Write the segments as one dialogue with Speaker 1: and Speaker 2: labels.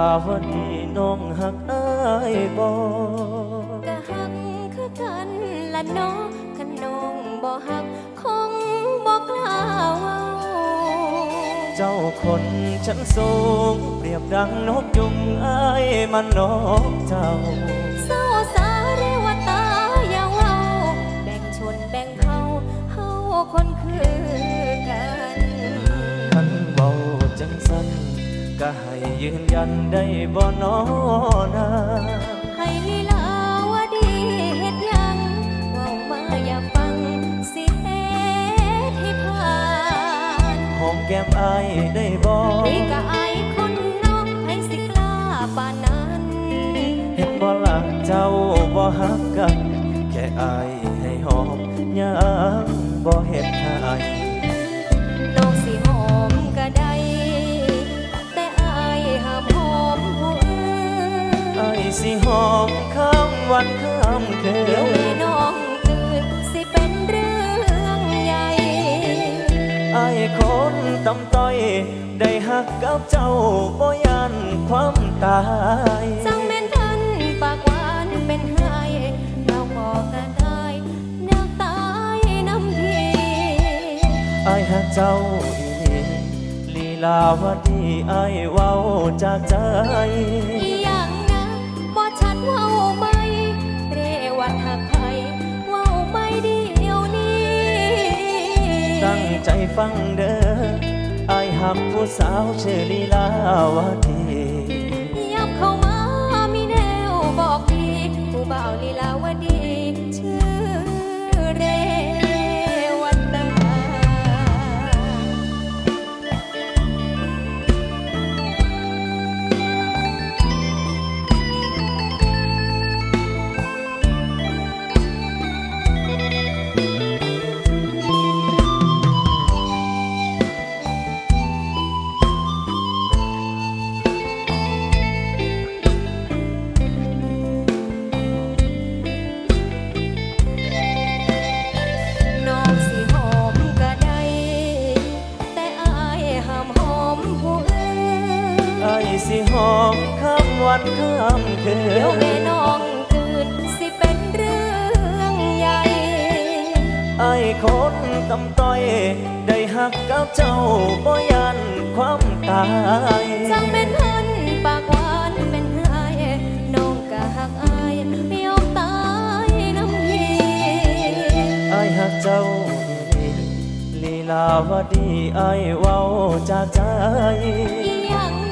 Speaker 1: าวดีน้องหักอายบ่
Speaker 2: กะหักคือกันละเน้องคันน้องบ่หักคงบ่กล้าเว้า
Speaker 1: เจ้าคนชั้นสูง เปรียบดังนกยุงอายมันนกเจ้า
Speaker 2: ก็
Speaker 1: ให้ยืนยันได้บ่นอนา
Speaker 2: ให้ลีลาวาดีเฮ็ดหยังเว้ามาอย่าฟังสิเฮ็ดให้ผ่าน
Speaker 1: หอมแก้มอายได้บ่
Speaker 2: นี่ก็อายคนนอกให้สิกล้าปานนั้น
Speaker 1: เห็นบ่ละเจ้าบ่ฮักกัน แค่อายให้หอมยังบ่เฮ็ดให้
Speaker 2: สิหอม
Speaker 1: ข้ามวันข้ามคื
Speaker 2: เดี๋ยวนแม่น้องตื่นสิเป็นเรื่องใหญ่
Speaker 1: อายคนตำต้อย ได้หักกับเจ้าบ่ยันความตาย
Speaker 2: จังแม่นทันปากหวานเป็นไห้เราก็กระได้นักตายน้ำพี
Speaker 1: อายหักเจ้าอีหลีลีลาวดีอายเว้าจากใจ ใจฟังเด้ออายหักผู้สาวชื่อลีลาวดี
Speaker 2: ยับเข้ามามีแนวบอกดีผู้บ่าวลีลาว สิหอม
Speaker 1: ข้ามวันข้ามคื
Speaker 2: เดี๋ยวนแม่น้องตื่นสิเป็นเรื่องใหญ่
Speaker 1: ไอ้คนตำต้อย ได้หักกับเจ้าบ่ยันความตาย
Speaker 2: จังเป็นพันปากหวานเป็นไห้น้องก็หักอายยอมตายน้ำพี
Speaker 1: ไอ้หักเจ้าอีหลีลีลาวดีไอ้เว้าจากใจ
Speaker 2: อีหยัง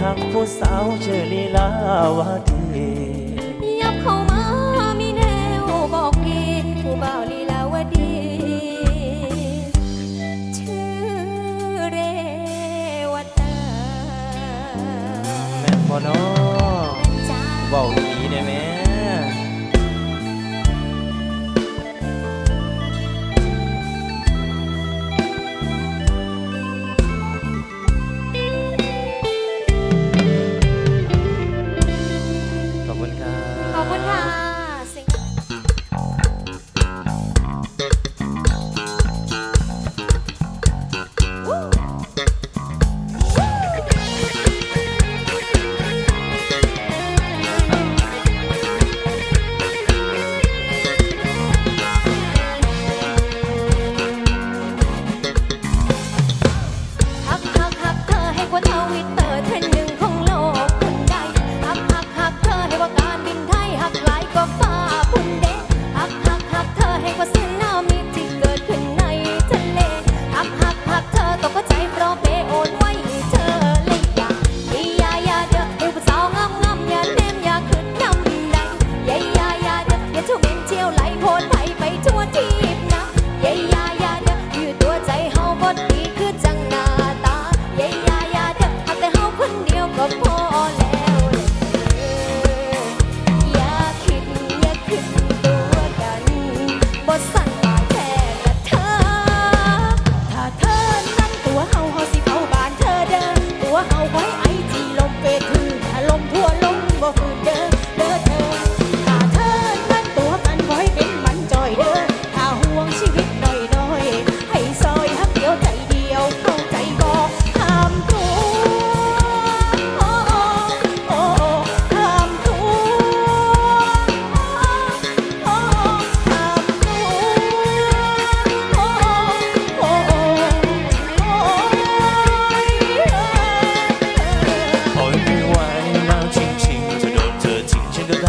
Speaker 2: หักผู้สาว
Speaker 1: เชอลีลาวดี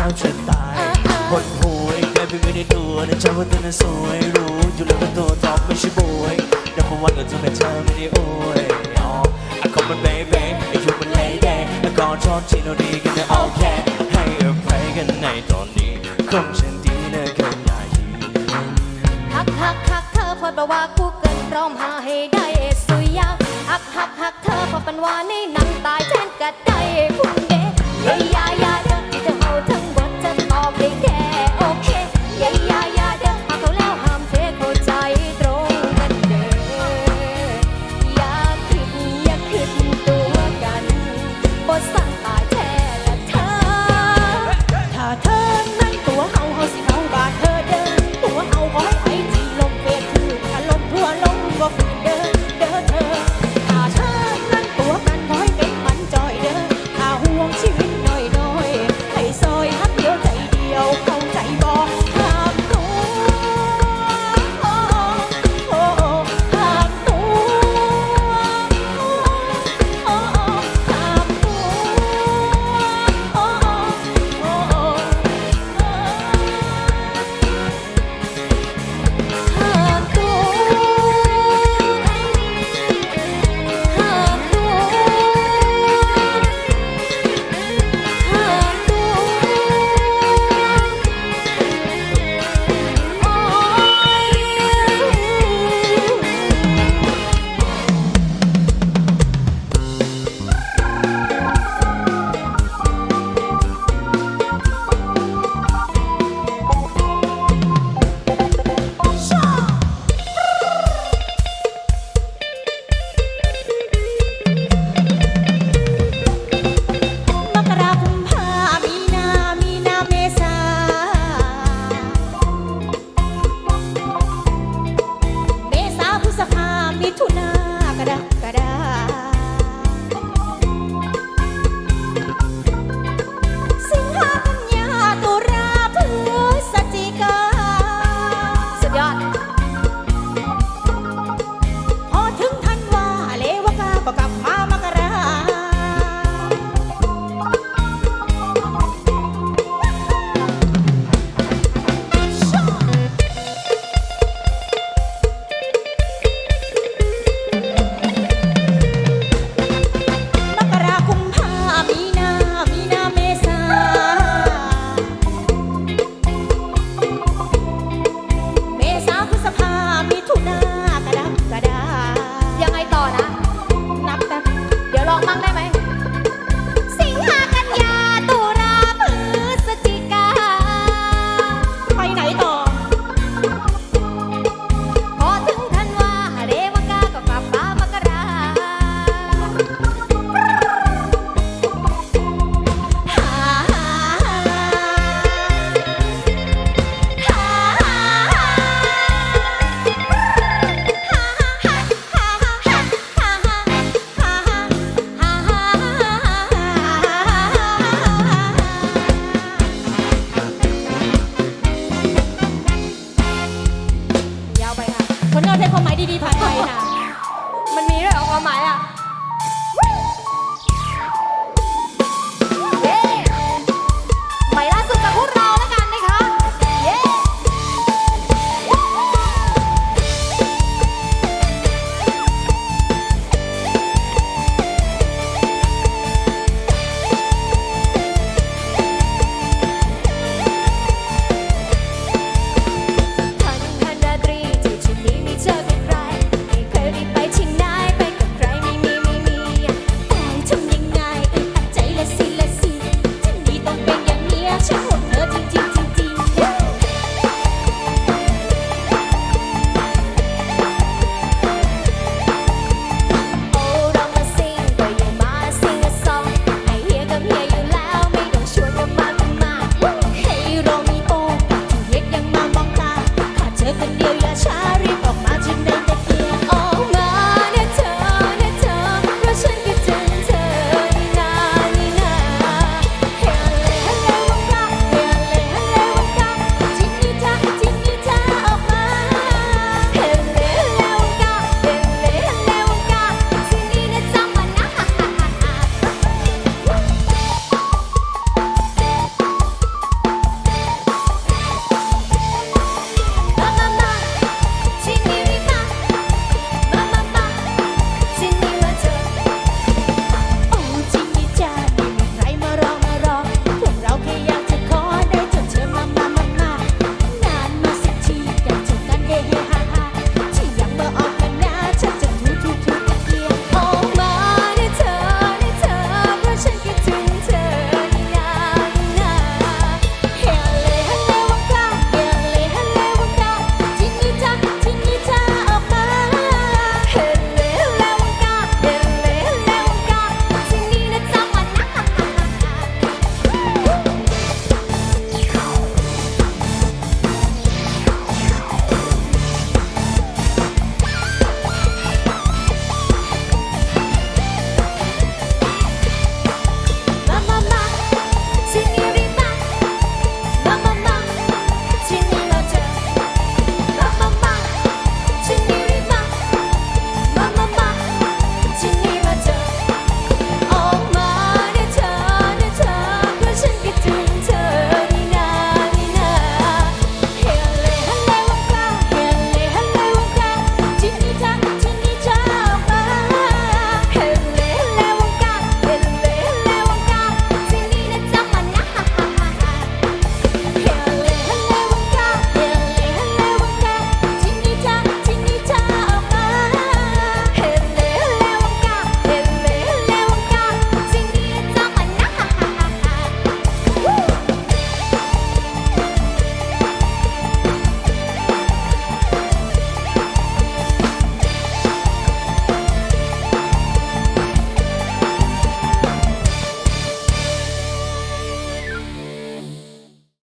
Speaker 1: า
Speaker 2: ม
Speaker 1: ฉันตายคนหวยแค่พียงไม่ได้ตัวนะเจ้าว่าเธอน่ะสวยรู้อยู่แล้วว่าตัวท็อปไม่ใช่บวยแต่พอวันก็จะเป็นเธอไม่ได้โอ้ยอ๋อ I come on baby ไอ้ยูมัน lady แล้วก็ชอบที่เราดีกันนะโอเคให้อภัยกันในตอนนี้คงฉันดีนะกันยายี
Speaker 2: หักหักหักเธอพอดบอกว่ากูเกินพร้อมหาให้ได้สุยยาหักหักหักเธอพอเป็นว่าในหนังตายแทนกัดได้คุณเด ทั้งหมดจะตอบได้แค่โอเค